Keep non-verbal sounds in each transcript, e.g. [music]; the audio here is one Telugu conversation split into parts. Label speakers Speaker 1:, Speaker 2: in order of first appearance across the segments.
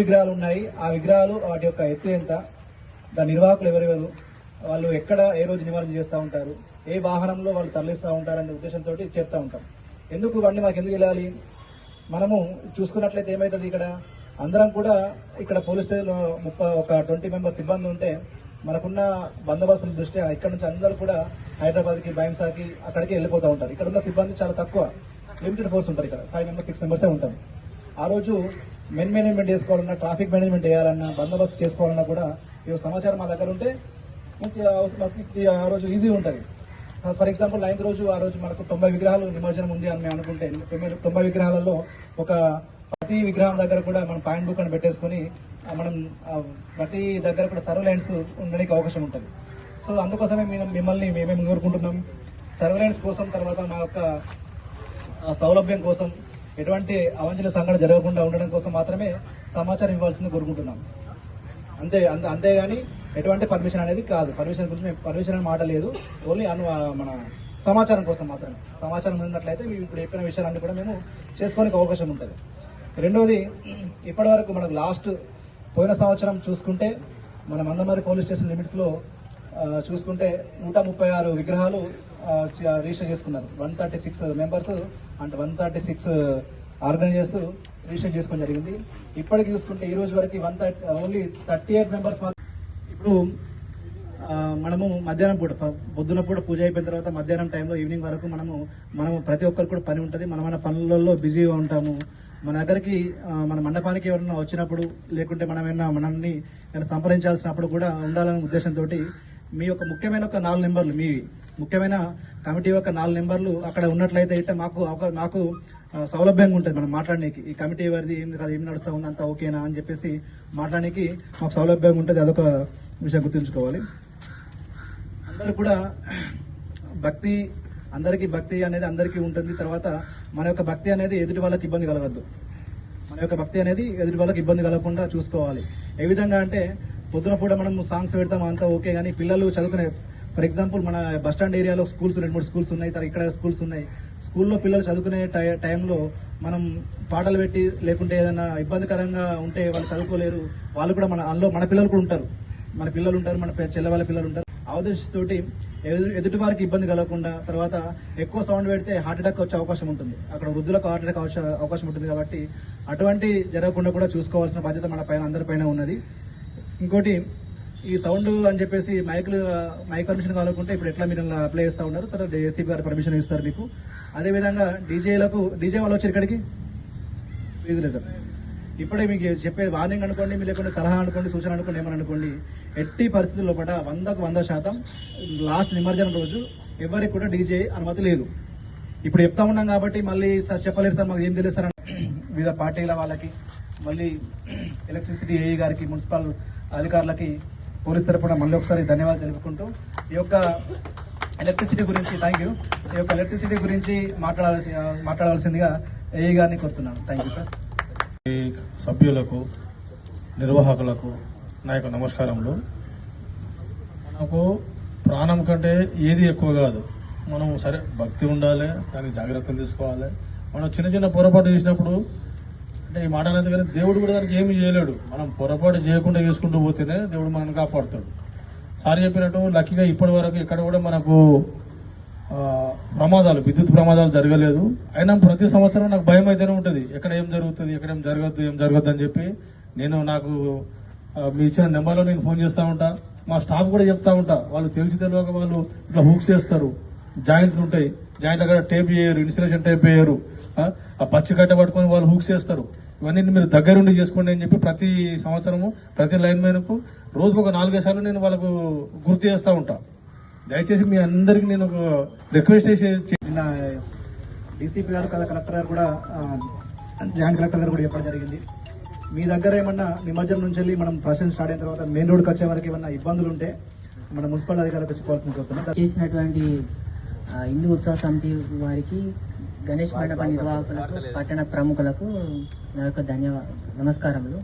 Speaker 1: విగ్రహాలు ఉన్నాయి. ఆ విగ్రహాలు వాటి యొక్క ఎత్తు ఎంత? దాని నిర్వాహకులు ఎవరెవరు? వాళ్ళు ఎక్కడ ఏ రోజు నివారణ చేస్తూ ఉంటారు? ఏ వాహనంలో వాళ్ళు తరలిస్తూ ఉంటారు అనే ఉద్దేశంతో చెప్తా ఉంటాం. ఎందుకు ఇవన్నీ మాకు ఎందుకు వెళ్ళాలి మనము చూసుకున్నట్లయితే ఏమవుతుంది ఇక్కడ? అందరం కూడా ఇక్కడ పోలీస్ స్టేషన్లో ముప్పై ఒక ట్వంటీ మెంబర్స్ సిబ్బంది ఉంటే మనకున్న బందోబస్తుల దృష్ట్యా ఇక్కడ నుంచి అందరూ కూడా హైదరాబాద్కి బైంసాకి అక్కడికి వెళ్ళిపోతూ ఉంటారు. ఇక్కడ ఉన్న సిబ్బంది చాలా తక్కువ. లిమిటెడ్ ఫోర్స్ ఉంటారు ఇక్కడ. ఫైవ్ మెంబర్స్ సిక్స్ మెంబర్సే ఉంటాం. ఆ రోజు మెన్ మేనేజ్మెంట్ చేసుకోవాలన్నా ట్రాఫిక్ మేనేజ్మెంట్ చేయాలన్నా బందోబస్తు చేసుకోవాలన్నా కూడా ఈ సమాచారం మా దగ్గర ఉంటే ఆ- రోజు ఈజీ ఉంటుంది. ఫర్ ఎగ్జాంపుల్ నైన్త్ రోజు ఆ రోజు మనకు తొంభై విగ్రహాలు నిమజ్జనం ఉంది అని మేము అనుకుంటే తొంభై- తొంభై విగ్రహాలలో ఒక ప్రతి విగ్రహం దగ్గర కూడా మనం పాయింట్ బుక్ అని పెట్టేసుకొని మనం ప్రతి దగ్గర కూడా సర్వేలెన్స్ ఉండడానికి అవకాశం ఉంటుంది. సో అందుకోసమే మేము మిమ్మల్ని మేమేమి కోరుకుంటున్నాం? సర్వేలెన్స్ కోసం తర్వాత మా యొక్క సౌలభ్యం కోసం ఎటువంటి అవంచన సంఘటన జరగకుండా ఉండడం కోసం మాత్రమే సమాచారం ఇవ్వాల్సింది కోరుకుంటున్నాం. అంతే అంతే అంతేగాని ఎటువంటి పర్మిషన్ అనేది కాదు. పర్మిషన్ గురించి పర్మిషన్ అనే మాట లేదు. ఓన్లీ అను మన సమాచారం కోసం మాత్రమే. సమాచారం ఉన్నట్లయితే మేము ఇప్పుడు చెప్పిన విషయాలన్నీ కూడా మేము చేసుకోనికి అవకాశం ఉంటుంది. రెండవది ఇప్పటి వరకు మనకు లాస్ట్ పోయిన సంవత్సరం చూసుకుంటే మన మందమారి పోలీస్ స్టేషన్ లిమిట్స్లో చూసుకుంటే నూట ముప్పై ఆరు విగ్రహాలు రిజిస్టర్ చేసుకున్నారు. వన్ థర్టీ సిక్స్ మెంబర్స్ అంటే one thirty six organisers register చేసుకోవడం జరిగింది. ఇప్పటికి చూసుకుంటే ఈ రోజు వరకు one thirty only thirty eight members ఇప్పుడు మనము మధ్యాహ్నం పూట పొద్దున పూట పూజ అయిపోయిన తర్వాత మధ్యాహ్నం టైంలో ఈవినింగ్ వరకు మనము మనము ప్రతి ఒక్కరికి కూడా పని ఉంటుంది. మన మన పనులలో బిజీగా ఉంటాము. మన దగ్గరికి మన మండపానికి ఎవరైనా వచ్చినప్పుడు లేకుంటే మనం ఏమైనా మనల్ని సంప్రదించాల్సినప్పుడు కూడా ఉండాలనే ఉద్దేశంతో మీ యొక్క ముఖ్యమైన ఒక నాలుగు నెంబర్లు మీవి ముఖ్యమైన కమిటీ యొక్క నాలుగు నెంబర్లు అక్కడ ఉన్నట్లయితే ఇట్ట మాకు మాకు సౌలభ్యంగా ఉంటుంది మనం మాట్లాడడానికి ఈ కమిటీ వారిది ఏం కాదు ఏం నడుస్తూ ఉంది అంతా ఓకేనా అని చెప్పేసి మాట్లాడడానికి మాకు సౌలభ్యంగా ఉంటుంది. అదొక విషయం గుర్తుంచుకోవాలి. అందరూ కూడా భక్తి అందరికీ భక్తి అనేది అందరికీ ఉంటుంది. తర్వాత మన యొక్క భక్తి అనేది ఎదుటి వాళ్ళకి ఇబ్బంది కలగద్దు. మన యొక్క భక్తి అనేది ఎదుటి వాళ్ళకి ఇబ్బంది కలగకుండా చూసుకోవాలి. ఏ విధంగా అంటే పొద్దున పూట మనం సాంగ్స్ పెడతాం అంతా ఓకే కానీ పిల్లలు చదువుకునే ఫర్ ఎగ్జాంపుల్ మన బస్ స్టాండ్ ఏరియాలో స్కూల్స్ రెండు మూడు స్కూల్స్ ఉన్నాయి తర్వాత ఇక్కడ స్కూల్స్ ఉన్నాయి. స్కూల్లో పిల్లలు చదువుకునే టై- టైంలో మనం పాటలు పెట్టి లేకుంటే ఏదైనా ఇబ్బందికరంగా ఉంటే వాళ్ళు చదువుకోలేరు. వాళ్ళు కూడా మన అందులో మన పిల్లలు కూడా ఉంటారు. మన పిల్లలు ఉంటారు మన చెల్లెవాళ్ళ పిల్లలు ఉంటారు. అవదేశతోటి ఎదుటి వారికి ఇబ్బంది కలగకుండా తర్వాత ఎక్కువ సౌండ్ పెడితే హార్ట్ అటాక్ వచ్చే అవకాశం ఉంటుంది. అక్కడ వృద్ధులకు హార్ట్ అటాక్ అవకాశం ఉంటుంది కాబట్టి అటువంటి జరగకుండా కూడా చూసుకోవాల్సిన బాధ్యత మన పైన అందరిపైన ఉన్నది. ఇంకోటి ఈ సౌండ్ అని చెప్పేసి మైకులు మైక్ పర్మిషన్ కావాలనుకుంటే ఇప్పుడు ఎట్లా మీరు అప్లై చేస్తూ ఉన్నారు? తర్వాత ఏసీపీ గారు పర్మిషన్ ఇస్తారు మీకు. అదేవిధంగా డీజేలకు డీజే వాళ్ళు వచ్చారు ఇక్కడికి? ప్లీజ్ ఇప్పుడే మీకు చెప్పే వార్నింగ్ అనుకోండి మీరు లేకుంటే సలహా అనుకోండి సూచన అనుకోండి ఏమని అనుకోండి ఎట్టి పరిస్థితుల్లో కూడా వందకు వంద శాతం లాస్ట్ నిమజ్జనం రోజు ఎవరికి కూడా డీజే అనుమతి లేదు. ఇప్పుడు చెప్తా ఉన్నాం కాబట్టి మళ్ళీ సార్ చెప్పలేరు సార్ మాకు ఏం తెలుసు సార్. [clears throat] వివిధ పార్టీల వాళ్ళకి మళ్ళీ [clears throat] ఎలక్ట్రిసిటీ ఏఈ గారికి మున్సిపల్ అధికారులకి పోలీస్ తరపున మళ్ళీ ఒకసారి ధన్యవాదాలు తెలుపుకుంటూ ఈ యొక్క ఎలక్ట్రిసిటీ గురించి థ్యాంక్ యూ ఈ యొక్క ఎలక్ట్రిసిటీ గురించి మాట్లాడాల్సి మాట్లాడాల్సిందిగా ఏఈ గారిని కోరుతున్నాను. థ్యాంక్ యూ సార్
Speaker 2: ఈ సభ్యులకు నిర్వాహకులకు నా యొక్క నమస్కారములు. మనకు ప్రాణం కంటే ఏది ఎక్కువ కాదు. మనం సరే భక్తి ఉండాలి దానికి జాగ్రత్తలు తీసుకోవాలి. మనం చిన్న చిన్న పొరపాటు చేసినప్పుడు అంటే ఈ మాట అనేది కానీ దేవుడు కూడా దానికి ఏమి చేయలేడు. మనం పొరపాటు చేయకుండా చేసుకుంటూ పోతేనే దేవుడు మనల్ని కాపాడుతాడు. సార్ చెప్పినట్టు లక్కీగా ఇప్పటి వరకు ఇక్కడ కూడా మనకు ప్రమాదాలు విద్యుత్ ప్రమాదాలు జరగలేదు. అయినా ప్రతి సంవత్సరం నాకు భయం అయితేనే ఉంటుంది. ఎక్కడ ఏం జరుగుతుంది ఎక్కడ ఏం జరగద్దు ఏం జరగద్దు అని చెప్పి నేను నాకు మీ ఇచ్చిన నెంబర్లో నేను ఫోన్ చేస్తూ ఉంటా. మా స్టాఫ్ కూడా చెప్తా ఉంటా. వాళ్ళు తెలిసి తెలియక వాళ్ళు ఇట్లా హుక్స్ చేస్తారు. జాయింట్లు ఉంటాయి. జాయింట్ అక్కడ టేప్ చేయరు ఇన్సులేషన్ టేప్ వేయరు ఆ, పచ్చి కట్ట పట్టుకొని వాళ్ళు హుక్స్ చేస్తారు. ఇవన్నీ మీరు దగ్గరుండి చేసుకోండి అని చెప్పి ప్రతి సంవత్సరము ప్రతి లైన్ మైన్కు రోజుకు ఒక నాలుగైదు సార్లు నేను వాళ్ళకు గుర్తు చేస్తూ ఉంటా. దయచేసి మీ అందరికి నేను ఒక రిక్వెస్ట్ చేసి
Speaker 1: నిన్న డీసీపీ గారు కదా కలెక్టర్ గారు కూడా జాయింట్ కలెక్టర్ గారు కూడా చెప్పడం జరిగింది. మీ దగ్గర ఏమన్నా నిమజ్జనం నుంచి వెళ్ళి మనం ప్రాసెస్ స్టార్ట్ అయిన తర్వాత మెయిన్ రోడ్కి వచ్చే వరకు ఏమన్నా ఇబ్బందులు ఉంటే మన మున్సిపల్ అధికారులకు వచ్చి కోరుతున్నాం.
Speaker 3: చేసినటువంటి హిందూ ఉత్సవ సమితి వారికి గణేష్ మండప నిర్వాహకులకు పట్టణ ప్రముఖులకు నా యొక్క ధన్యవాద నమస్కారములు.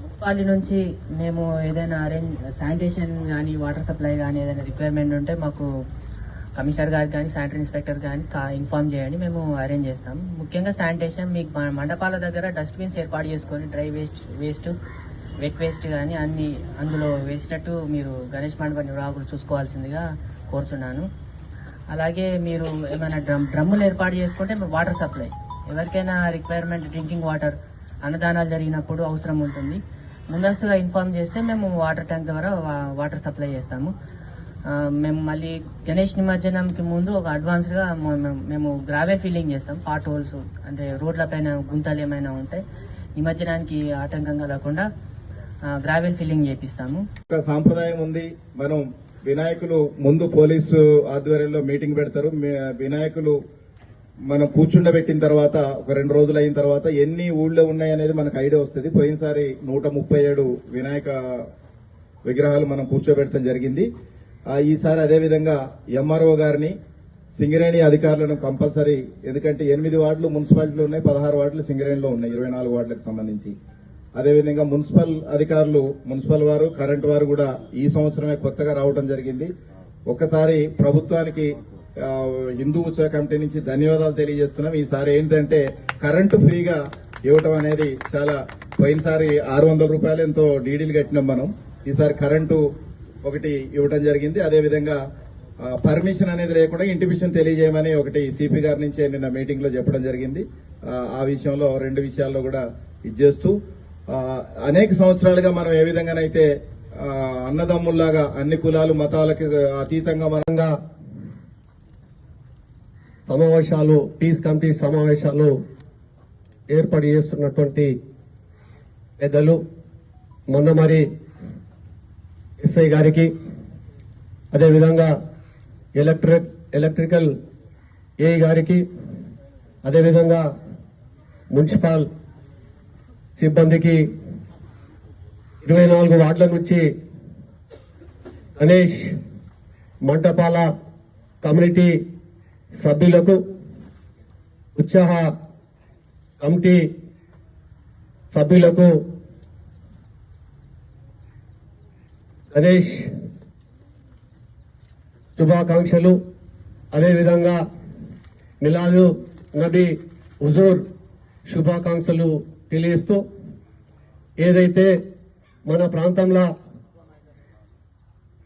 Speaker 3: మున్సిపాలిటీ నుంచి మేము ఏదైనా అరేంజ్ శానిటేషన్ కానీ వాటర్ సప్లై కానీ ఏదైనా రిక్వైర్మెంట్ ఉంటే మాకు కమిషనర్ గారికి కానీ శానిటరీ ఇన్స్పెక్టర్ కానీ ఇన్ఫార్మ్ చేయండి మేము అరేంజ్ చేస్తాం. ముఖ్యంగా శానిటేషన్ మీకు మండపాల దగ్గర డస్ట్బిన్స్ ఏర్పాటు చేసుకొని dry waste waste wet waste కానీ అన్ని అందులో వేసేటట్టు మీరు గణేష్ మండప నిర్వాహకులు చూసుకోవాల్సిందిగా కోరుచున్నాను. అలాగే మీరు ఏమైనా డ్రమ్ డ్రమ్ములు ఏర్పాటు చేసుకుంటే వాటర్ సప్లై. ఎవరికైనా రిక్వైర్మెంట్ డ్రింకింగ్ వాటర్ అన్నదానాలు జరిగినప్పుడు అవసరం ఉంటుంది. ముందస్తుగా ఇన్ఫార్మ్ చేస్తే మేము వాటర్ ట్యాంక్ ద్వారా వాటర్ సప్లై చేస్తాము. మేము మళ్ళీ గణేష్ నిమజ్జనంకి ముందు ఒక అడ్వాన్స్గా మేము- మేము గ్రావెల్ ఫిల్లింగ్ చేస్తాం. పాట్ హోల్స్ అంటే రోడ్లపైన గుంతలు ఏమైనా ఉంటే నిమజ్జనానికి ఆటంకంగా లేకుండా గ్రావెల్ ఫిల్లింగ్ చేపిస్తాము.
Speaker 4: ఒక సాంప్రదాయం ఉంది. మనం వినాయకులు ముందు పోలీసు ఆధ్వర్యంలో మీటింగ్ పెడతారు. వినాయకులు మనం కూర్చుండబెట్టిన తర్వాత ఒక రెండు రోజులు అయిన తర్వాత ఎన్ని ఊళ్ళో ఉన్నాయి అనేది మనకు ఐడియా వస్తుంది. పోయినసారి నూట ముప్పై ఏడు వినాయక విగ్రహాలు మనం కూర్చోబెడతాం జరిగింది. ఈసారి అదేవిధంగా ఎంఆర్ఓ గారిని సింగరేణి అధికారులను కంపల్సరీ ఎందుకంటే ఎనిమిది వార్డులు మున్సిపాలిటీలో ఉన్నాయి పదహారు వార్డులు సింగరేణిలో ఉన్నాయి ఇరవై నాలుగు వార్డులకు సంబంధించి. అదేవిధంగా మున్సిపల్ అధికారులు మున్సిపల్ వారు కరెంట్ వారు కూడా ఈ సంవత్సరమే కొత్తగా రావడం జరిగింది. ఒక్కసారి ప్రభుత్వానికి హిందూ ఉత్సవ కమిటీ నుంచి ధన్యవాదాలు తెలియజేస్తున్నాం. ఈసారి ఏంటంటే కరెంటు ఫ్రీగా ఇవ్వటం అనేది చాలా పోయినసారి ఆరు వందల రూపాయలు ఎంతో డీడీలు కట్టినాం మనం. ఈసారి కరెంటు ఒకటి ఇవ్వటం జరిగింది. అదేవిధంగా పర్మిషన్ అనేది లేకుండా ఇంటిమిషన్ తెలియజేయమని ఒకటి సిపి గారి నుంచే నిన్న మీటింగ్లో చెప్పడం జరిగింది. ఆ, విషయంలో రెండు విషయాల్లో కూడా ఇది చేస్తూ అనేక సంవత్సరాలుగా మనం ఏ విధంగానైతే అన్నదమ్ముల్లాగా అన్ని కులాలు మతాలకి అతీతంగా
Speaker 5: మనంగా సమావేశాలు పీస్ కమిటీ సమావేశాలు ఏర్పాటు చేస్తున్నటువంటి పెద్దలు మందమరి ఎస్ఐ గారికి అదేవిధంగా ఎలక్ట్రిక్ ఎలక్ట్రికల్ ఏ గారికి అదేవిధంగా మున్సిపల్ సిబ్బందికి ఇరవై నాలుగు వార్డుల నుంచి గణేష్ మంటపాల కమ్యూనిటీ సభ్యులకు ఉత్సాహ కమిటీ సభ్యులకు గణేష్ శుభాకాంక్షలు. అదేవిధంగా మిలాదు నబీ హుజూర్ శుభాకాంక్షలు తెలియస్తూ ఏదైతే మన ప్రాంతంలో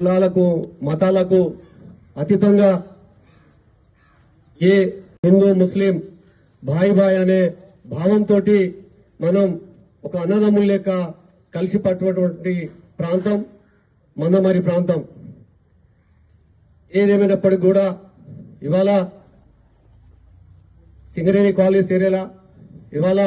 Speaker 5: కులాలకు మతాలకు అతీతంగా ఏ హిందూ ముస్లిం భాయి భాయ్ అనే భావంతో మనం ఒక అన్నదమ్ముల లేక కలిసి పట్టుకున్నటువంటి ప్రాంతం మందమరి ప్రాంతం. ఏదేమైనప్పటికి కూడా ఇవాళ సింగరేణి కాలేజ్ ఏరియాల ఇవాళ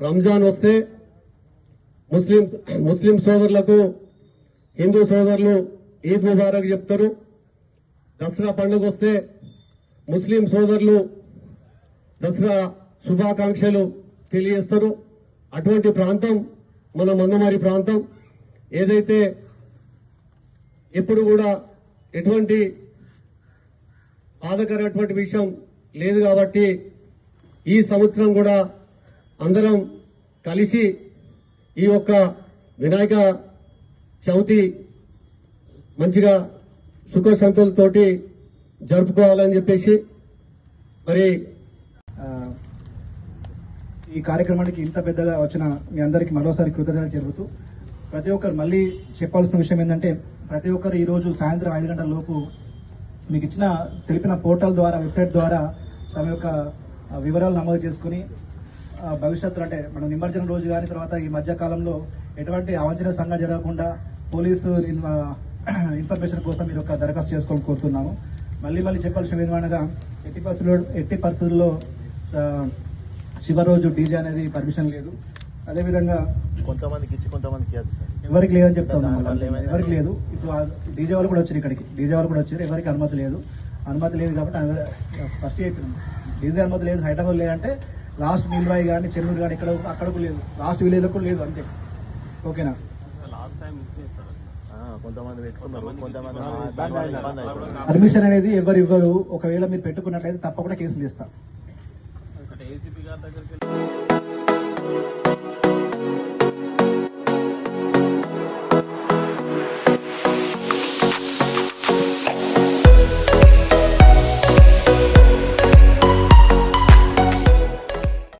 Speaker 5: రంజాన్ వస్తే ముస్లిం ముస్లిం సోదరులకు హిందూ సోదరులు ఈద్ ముబారక్ చెప్తారు. దసరా పండుగ వస్తే ముస్లిం సోదరులు దసరా శుభాకాంక్షలు తెలియజేస్తారు. అటువంటి ప్రాంతం మన మందమారి ప్రాంతం ఏదైతే ఎప్పుడు కూడా ఎటువంటి బాధకరటువంటి విషయం లేదు కాబట్టి ఈ సంవత్సరం కూడా అందరం కలిసి ఈ యొక్క వినాయక చవితి మంచిగా సుఖ సంతులతోటి జరుపుకోవాలని చెప్పేసి మరి
Speaker 1: ఈ కార్యక్రమానికి ఇంత పెద్దగా వచ్చిన మీ అందరికీ మరోసారి కృతజ్ఞతలు జరుగుతూ ప్రతి ఒక్కరు మళ్ళీ చెప్పాల్సిన విషయం ఏంటంటే ప్రతి ఒక్కరు ఈరోజు సాయంత్రం ఐదు గంటల లోపు మీకు ఇచ్చిన తెలిపిన పోర్టల్ ద్వారా వెబ్సైట్ ద్వారా తమ యొక్క వివరాలు నమోదు చేసుకుని భవిష్యత్తులో అంటే మనం నిమజ్జనం రోజు కానీ తర్వాత ఈ మధ్య కాలంలో ఎటువంటి అవంచన సంఘం జరగకుండా పోలీసు [clears throat] ఇన్ఫర్మేషన్ కోసం మీరు ఒక దరఖాస్తు చేసుకోవాలని కోరుతున్నాము. మళ్ళీ మళ్ళీ చెప్పాల్సిన విధంగా ఎట్టి పరిస్థితుల్లో ఎట్టి పరిస్థితుల్లో చివరి రోజు డీజే అనేది పర్మిషన్ లేదు. అదేవిధంగా
Speaker 6: కొంతమందికి ఇచ్చి కొంతమందికి
Speaker 1: ఎవరికి లేదని చెప్తాం? ఎవరికి లేదు. ఇప్పుడు డీజే వాళ్ళు కూడా వచ్చారు ఇక్కడికి. డీజే వాళ్ళు కూడా వచ్చారు. ఎవరికి అనుమతి లేదు. అనుమతి లేదు కాబట్టి ఫస్ట్ డీజే అనుమతి లేదు. హైదరాబాద్ లేదంటే లాస్ట్ నిల్వాయి కానీ చెన్నూరు కానీ ఇక్కడ అక్కడకు లేదు. లాస్ట్ విలేజ్ కూడా లేదు అంతే. ఓకేనా? పర్మిషన్ అనేది ఎవరు ఇవ్వరు. ఒకవేళ మీరు పెట్టుకున్నట్లయితే తప్పకుండా కేసులు ఇస్తాం